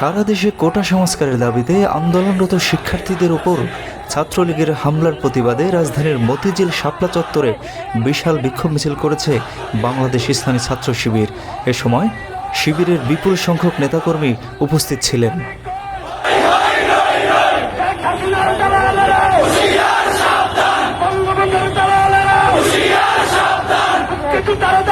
সারা দেশে কোটা সংস্কারের দাবিতে আন্দোলনরত শিক্ষার্থীদের ওপর ছাত্রলীগের হামলার প্রতিবাদে রাজধানীর মতিঝিল শাপলা চত্বরে বিশাল বিক্ষোভ মিছিল করেছে বাংলাদেশ ইসলামী ছাত্র শিবির। এ সময় শিবিরের বিপুল সংখ্যক নেতাকর্মী উপস্থিত ছিলেন। আস্তে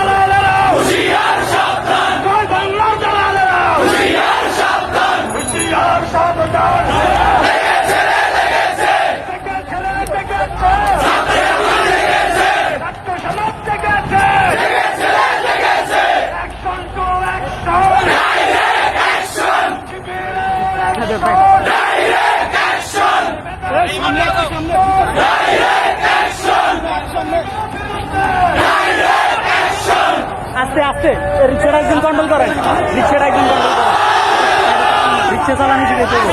আস্তে রিক্সাটা একজন কন্ট্রোল করেন রিক্সাটা একজন কন্ট্রোল করেন রিক্সা চালানো শিখেছে ও।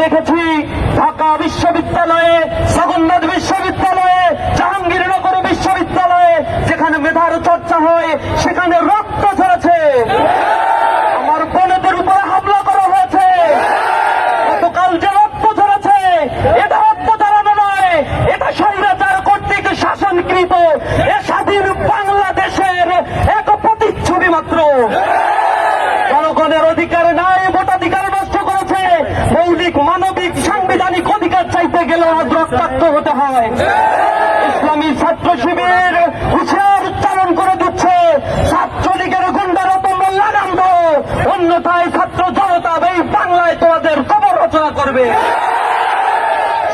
দেখেছি ঢাকা বিশ্ববিদ্যালয়ে জগন্নাথ বিশ্ববিদ্যালয়ে, জাহাঙ্গীরনগর বিশ্ববিদ্যালয়ে, যেখানে মেধার চর্চা হয়, সেখানে রক্ত ঝরেছে। আমার বোনেদের উপরে হামলা করা হয়েছে। গতকাল যে রক্ত ঝরেছে, এটা রক্ত ঝরানো নয়, এটা স্বৈরাচার কর্তৃক শাসনকৃত এ স্বাধীন বাংলাদেশের এক প্রতিচ্ছবি মাত্র। গেলেও ইসলামী ছাত্র শিবির হুঁশিয়ার উচ্চারণ করে দিচ্ছে। ছাত্রলীগের অন্যথায় ছাত্র জনতা এই বাংলায় তোমাদের রচনা করবে।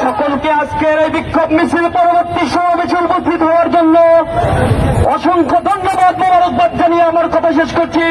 সকলকে আজকের এই বিক্ষোভ মিছিল পরবর্তী সমাবেশে উপস্থিত হওয়ার জন্য অসংখ্য ধন্যবাদ মোবারকবাদ জানিয়ে আমার কথা শেষ করছি।